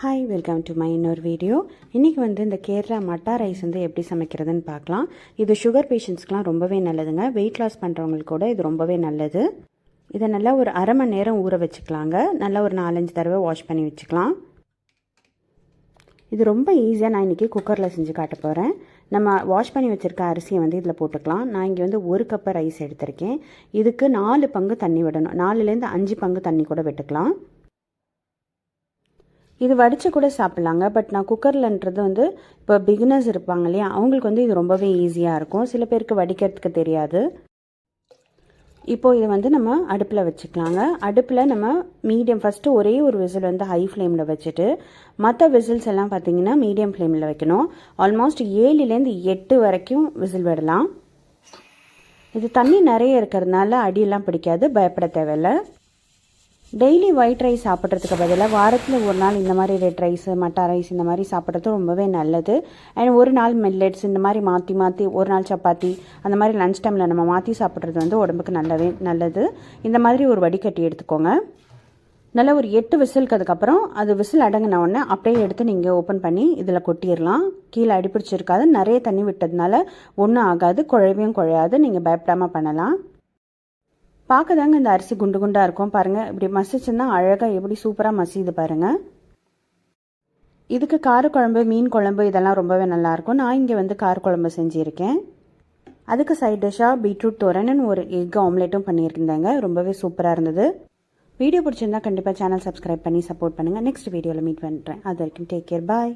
Hi welcome to my இன்னொரு video இன்றைக்கி வந்து இந்த கேரளா மட்டா ரைஸ் வந்து எப்படி சமைக்கிறதுன்னு பார்க்கலாம். இது சுகர் பேஷண்ட்ஸ்க்கெலாம் ரொம்பவே நல்லதுங்க. வெயிட் லாஸ் பண்ணுறவங்களுக்கு கூட இது ரொம்பவே நல்லது. இதை நல்லா ஒரு அரை மணி நேரம் ஊற வச்சுக்கலாங்க. நல்லா ஒரு நாலஞ்சு தடவை வாஷ் பண்ணி வச்சுக்கலாம். இது ரொம்ப ஈஸியாக நான் இன்றைக்கி குக்கரில் செஞ்சு காட்ட போகிறேன் நம்ம வாஷ் பண்ணி வச்சுருக்க அரிசியை வந்து இதில் போட்டுக்கலாம். நான் இங்கே வந்து ஒரு கப்பு ரைஸ் எடுத்திருக்கேன். இதுக்கு நாலு பங்கு தண்ணி விடணும். நாலுலேருந்து அஞ்சு பங்கு தண்ணி கூட விட்டுக்கலாம். இது வடித்து கூட சாப்பிட்லாங்க. பட் நான் குக்கர்லன்றது வந்து இப்போ பிகினர்ஸ் இருப்பாங்க இல்லையா அவங்களுக்கு வந்து இது ரொம்பவே ஈஸியாக இருக்கும். சில பேருக்கு வடிக்கிறதுக்கு தெரியாது. இப்போது இதை வந்து நம்ம அடுப்பில் வச்சுக்கலாங்க. அடுப்பில் நம்ம மீடியம் ஃபஸ்ட்டு ஒரே ஒரு விசில் வந்து ஹை ஃப்ளேமில் வச்சுட்டு மற்ற விசில்ஸ் எல்லாம் பார்த்தீங்கன்னா மீடியம் ஃப்ளேமில் வைக்கணும். ஆல்மோஸ்ட் ஏழுலேருந்து எட்டு வரைக்கும் விசில் விடலாம். இது தண்ணி நிறைய இருக்கிறதுனால அடியெல்லாம் பிடிக்காது பயப்பட தேவையில்லை. டெய்லி ஒயிட் ரைஸ் சாப்பிட்றதுக்கு பதிலாக வாரத்தில் ஒரு நாள் இந்த மாதிரி ரெட் ரைஸ் மட்டா ரைஸ் இந்த மாதிரி சாப்பிட்றது ரொம்பவே நல்லது. அண்ட் ஒரு நாள் மில்லட்ஸ் இந்த மாதிரி மாற்றி மாற்றி ஒரு நாள் சப்பாத்தி அந்த மாதிரி லஞ்ச் டைமில் நம்ம மாற்றி சாப்பிட்றது வந்து உடம்புக்கு நல்லவே நல்லது. இந்த மாதிரி ஒரு வடிகட்டி எடுத்துக்கோங்க. நல்லா ஒரு எட்டு விசிலுக்கு அதுக்கப்புறம் அது விசில் அடங்கின உடனே அப்படியே எடுத்து நீங்கள் ஓப்பன் பண்ணி இதில் கொட்டிடலாம். கீழே அடிப்பிடிச்சிருக்காது நிறைய தண்ணி விட்டதுனால ஒன்றும் ஆகாது. குழவையும் குழையாது. நீங்கள் பயப்படாமல் பண்ணலாம். பார்க்க தாங்க இந்த அரிசி குண்டு குண்டாக இருக்கும் பாருங்கள் இப்படி மசிச்சுன்னா அழகாக எப்படி சூப்பராக மசியுது பாருங்கள் இதுக்கு காரக்குழம்பு மீன் குழம்பு இதெல்லாம் ரொம்பவே நல்லாயிருக்கும் நான் இங்கே வந்து காரக்குழம்பு செஞ்சுருக்கேன். அதுக்கு சைட் டிஷ்ஷாக பீட்ரூட் தோரன்னு ஒரு எக் ஆம்லேட்டும் பண்ணியிருந்தேங்க. ரொம்பவே சூப்பராக இருந்தது. வீடியோ பிடிச்சிருந்தா கண்டிப்பாக சேனல் சப்ஸ்கிரைப் பண்ணி சப்போர்ட் பண்ணுங்கள் நெக்ஸ்ட் வீடியோவில் மீட் பண்ணுறேன் அது வரைக்கும் டேக் கேர் பாய்